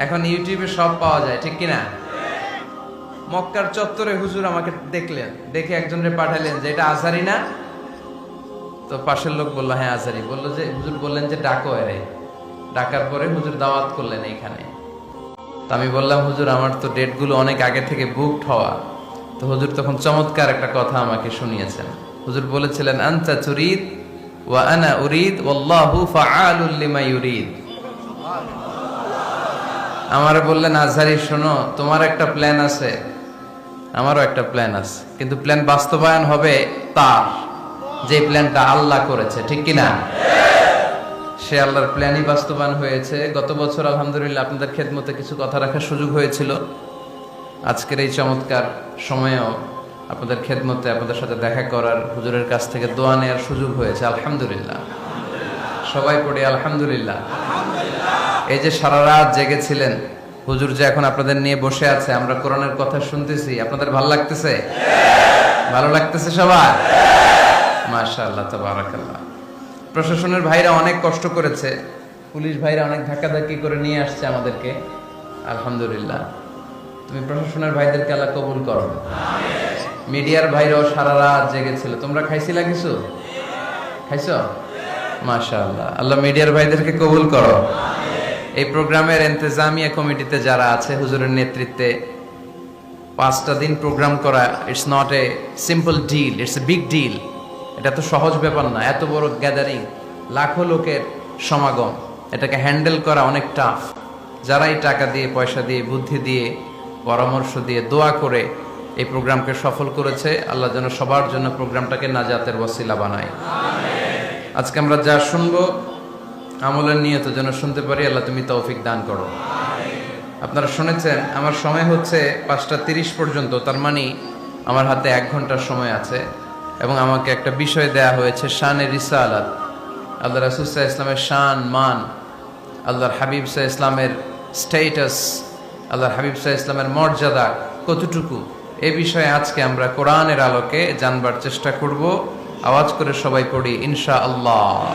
এখন ইউটিউবে সব পাওয়া যায়, ঠিক কিনা? মক্কার চত্বরে হুজুর আমাকে দেখলেন, দেখে একজনরে পাঠালেন যে, এটা আজারি না? তো পাশের লোক বলল হ্যাঁ আজারি। বলল যে, হুজুর বললেন যে, ডাকো এরে। ডাকার পরে হুজুর দাওয়াত করলেন এইখানে। তো আমি বললাম, হুজুর, আমার তো ডেটগুলো অনেক আগে থেকে বুকড হওয়া। তো হুজুর তখন চমৎকার একটা কথা আমাকে শুনিয়েছেন। হুজুর বলেছিলেন, আনতা তুরিদ ওয়া আনা উরিদ, ওয়াল্লাহু ফাআলুল লিমা ইউরিদ। আমারে বললেন আজহারি শোনো, তোমার একটা প্ল্যান আছে। আমারও একটা প্ল্যান আছে। কিন্তু প্ল্যান বাস্তবায়ন হবে তার যে প্ল্যানটা আল্লাহ করেছে, ঠিক কিনা সে আল্লাহর প্ল্যানই বাস্তবায়ন হয়েছে। গত বছর, আলহামদুলিল্লাহ, আপনাদের খেদমতে কিছু কথা রাখার সুযোগ হয়েছিল। আজকের এই চমৎকার সময়েও আপনাদের খেদমতে আপনাদের সাথে দেখা করার হুজুরের কাছ থেকে দোয়া নেওয়ার সুযোগ হয়েছে, আলহামদুলিল্লাহ। সবাই পড়ি, আলহামদুলিল্লাহ। এই যে সারা রাত জেগেছিলেন হুজুর যে এখন আপনাদের নিয়ে বসে আছে, আমরা কোরআনের কথা শুনতেছি, আপনাদের ভালো লাগতেছে? ভালো লাগতেছে সবার? মাশাআল্লাহ, তাবারাকাল্লাহ। প্রশাসনের ভাইরা অনেক কষ্ট করেছে, পুলিশ ভাইরা অনেক ধাক্কাধাক্কি করে নিয়ে আসছে আমাদেরকে। আলহামদুলিল্লাহ। তুমি প্রশাসনের ভাইদেরকে আল্লাহ কবুল করো। মিডিয়ার ভাইরাও সারা রাত জেগেছিল তোমরা খাইছিলা কিছু? খাইছো? মাশাআল্লাহ। আল্লাহ মিডিয়ার ভাইদেরকে কবুল করো। এই প্রোগ্রামের এন্তেজামিয়া কমিটিতে যারা আছে, হুজুরের নেতৃত্বে, পাঁচটা দিন প্রোগ্রাম করা it's not a simple deal it's a big deal এটা তো সহজ ব্যাপার না, এত বড় গ্যাদারিং লাখো লোকের সমাগম, এটাকে হ্যান্ডেল করা অনেক টাফ যারাই টাকা দিয়ে, পয়সা দিয়ে, বুদ্ধি দিয়ে, পরামর্শ দিয়ে, দোয়া করে এই প্রোগ্রামকে সফল করেছে, আল্লাহ যেন সবার জন্য প্রোগ্রামটাকে নাজাতের ওয়াসিলা বানায়। আজকে আমরা যা শুনব আমলের নিয়ত যেন শুনতে পারি, আল্লাহ তুমি তৌফিক দান করো। আপনারা শুনেছেন, আমার সময় হচ্ছে পাঁচটা তিরিশ পর্যন্ত, তার মানে আমার হাতে এক ঘণ্টার সময় আছে। এবং আমাকে একটা বিষয় দেয়া হয়েছে শানের আলাদ আল্লাহ রাসুসাহ ইসলামের শান, মান। আল্লাহর হাবিব সাহ ইসলামের স্টেটাস আল্লাহর হাবিব সাহ ইসলামের মর্যাদা কতটুকু? এ বিষয়ে আজকে আমরা কোরআনের আলোকে জানবার চেষ্টা করব। আওয়াজ করে সবাই পড়ি ইনশা আল্লাহ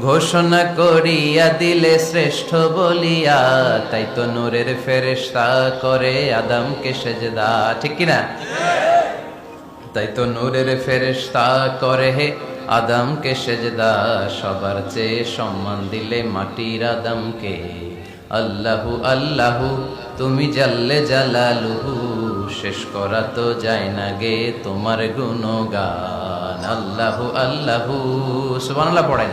ঘোষণা করিয়া দিলে শ্রেষ্ঠ বলিয়া, তাই তো নূরের ফেরেশতা করে আদমকে সেজদা। ঠিক কিনা? তাই তো নূরের ফেরেশতা করে হে আদমকে সেজদা। সবার চেয়ে সম্মান দিলে মাটির আদমকে। আল্লাহু আল্লাহু, তুমি জাল্লে জালালুহু, শেষ করা তো যায় না গে তোমার গুণগান। আল্লাহু আল্লাহু, সুবহানাল্লাহ এই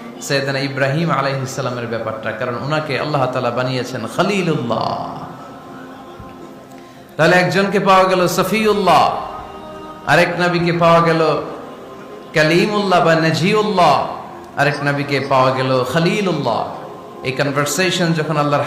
সৈয়দানা ইব্রাহিম আলাইহিসসালামের ব্যাপারটা, কারণ ওনাকে আল্লাহ তালা বানিয়েছেন খালিলুল্লাহ। তাহলে একজনকে পাওয়া গেল সফিউল্লাহ, আরেক নবীকে পাওয়া গেল কালিমুল্লাহ বা নজিউল্লাহ, আরেক নবীকে পাওয়া গেল খালিলুল্লাহ। এই কনভারসেশন যখন আল্লাহর